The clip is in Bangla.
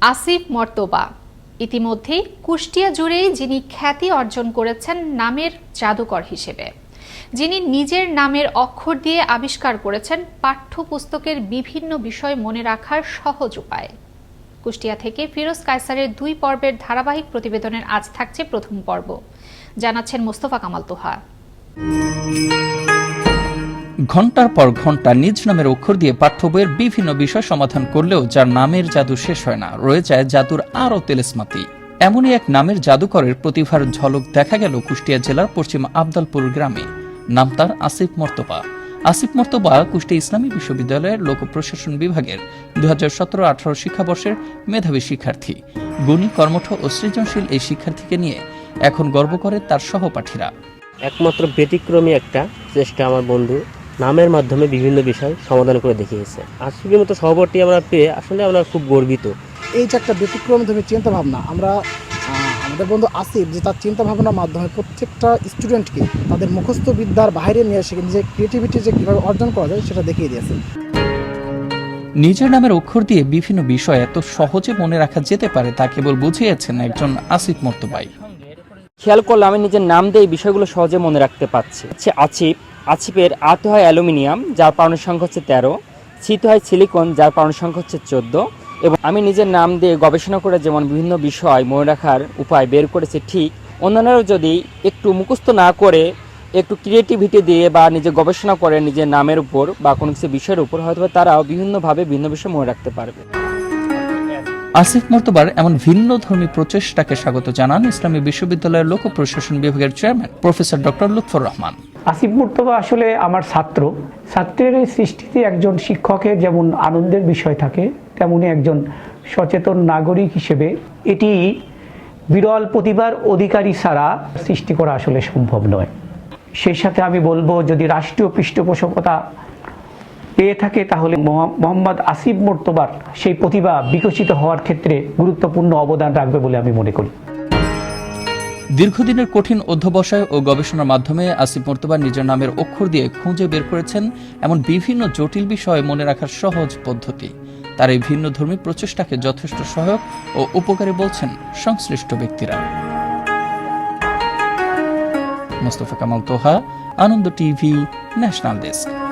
আসিফ মর্তবা। ইতিমধ্যেই কুষ্টিয়া জুড়েই যিনি খ্যাতি অর্জন করেছেন নামের জাদুকর হিসেবে। যিনি নিজের নামের অক্ষর দিয়ে আবিষ্কার করেছেন পাঠ্যপুস্তকের বিভিন্ন বিষয় মনে রাখার সহজ উপায়। কুষ্টিয়া থেকে ফিরোজ কায়সারের দুই পর্বের ধারাবাহিক প্রতিবেদনের আজ থাকছে প্রথম পর্ব। জানাচ্ছেন মোস্তফা কামাল তোহা। ঘণ্টার পর ঘণ্টা নিজ নামের অক্ষর দিয়ে পাঠ্য বইয়ের বিভিন্ন বিষয় সমাধান করলেও যার নামের জাদু শেষ হয় না রয়ে যায় জাদুর আরও তেলেসমাতি। এমনই এক নামের জাদুকরের প্রতিভার ঝলক দেখা গেল কুষ্টিয়া জেলার পশ্চিম আবদালপুর গ্রামে। নাম তার আসিফ মর্তবা। আসিফ মর্তবা কুষ্টিয়া ইসলামী বিশ্ববিদ্যালয়ের লোক প্রশাসন বিভাগের দু হাজার সতেরো আঠারো শিক্ষাবর্ষের মেধাবী শিক্ষার্থী। গুণী, কর্মঠ ও সৃজনশীল এই শিক্ষার্থীকে নিয়ে এখন গর্ব করে তার সহপাঠীরা। একমাত্র ব্যতিক্রমী একটা চেষ্টা আমার বন্ধু নামের মাধ্যমে বিভিন্ন বিষয় সমাধান করে দেখিয়েছে। আসিফের মতো সহপাঠী আমরা পেয়ে আসলে আমরা খুব গর্বিত। এই যে একটা ব্যতিক্রমধর্মী চিন্তা ভাবনা আমরা আমাদের বন্ধু আসিফ যে তার চিন্তা ভাবনার মাধ্যমে প্রত্যেকটা স্টুডেন্টকে তাদের মুখস্থ বিদ্যার বাইরে নিয়ে এসে নিজের ক্রিয়েটিভিটি যে কীভাবে অর্জন করা যায় সেটা দেখিয়ে দিয়েছে। নিজের নামের অক্ষর দিয়ে বিভিন্ন বিষয় এত সহজে মনে রাখা যেতে পারে তা কেবল বুঝিয়েছেন একজন আসিফ মর্তবাই। খেয়াল করলে আমি নিজের নাম দিয়ে এই বিষয়গুলো সহজে মনে রাখতে পারছি। হচ্ছে আছিপ আছিপের আত হয় অ্যালুমিনিয়াম, যার পারমাণবিক সংখ্যা হচ্ছে তেরো ছিত হয় সিলিকন, যার পারমাণবিক সংখ্যা হচ্ছে চোদ্দ, এবং আমি নিজের নাম দিয়ে গবেষণা করে যেমন বিভিন্ন বিষয় মনে রাখার উপায় বের করেছি, ঠিক অন্যান্যরাও যদি একটু মুখস্থ না করে একটু ক্রিয়েটিভিটি দিয়ে বা নিজে গবেষণা করে নিজের নামের উপর বা কোনো কিছু বিষয়ের উপর, হয়তো তারাও বিভিন্নভাবে ভিন্ন বিষয় মনে রাখতে পারবে। আসিফ মর্তবার এমন ভিন্ন ধর্মী প্রচেষ্টাকে স্বাগত জানান ইসলামী বিশ্ববিদ্যালয়ের লোক প্রশাসন বিভাগের chairman professor doctor Lutfor Rahman. Asif Murtoba আসলে আমার ছাত্র। ছাত্রের এই সৃষ্টিতে একজন শিক্ষকের যেমন আনন্দের বিষয় থাকে, তেমনি একজন সচেতন নাগরিক হিসেবে এটি বিরল প্রতিভার অধিকারী ছাড়া সৃষ্টি করা আসলে সম্ভব নয়। সেই সাথে আমি বলব, যদি রাষ্ট্রীয় পৃষ্ঠপোষকতা পেয়ে থাকে, তাহলে মোহা- মোহাম্মদ আসিফ মোর্তবার সেই প্রতিভা বিকশিত হওয়ার ক্ষেত্রে গুরুত্বপূর্ণ অবদান রাখবে বলে আমি মনে করি। দীর্ঘদিনের কঠিন অধ্যবসায় ও গবেষণার মাধ্যমে আসিফ মর্তবা নিজের নামের অক্ষর দিয়ে খুঁজে বের করেছেন এমন বিভিন্ন জটিল বিষয় মনে রাখার সহজ পদ্ধতি। তার এই ভিন্ন ধর্মী প্রচেষ্টাকে যথেষ্ট সহায়ক ও উপকারী বলছেন সংশ্লিষ্ট ব্যক্তিরা। Mostafa Kamal Toha, Ananda TV, national desk.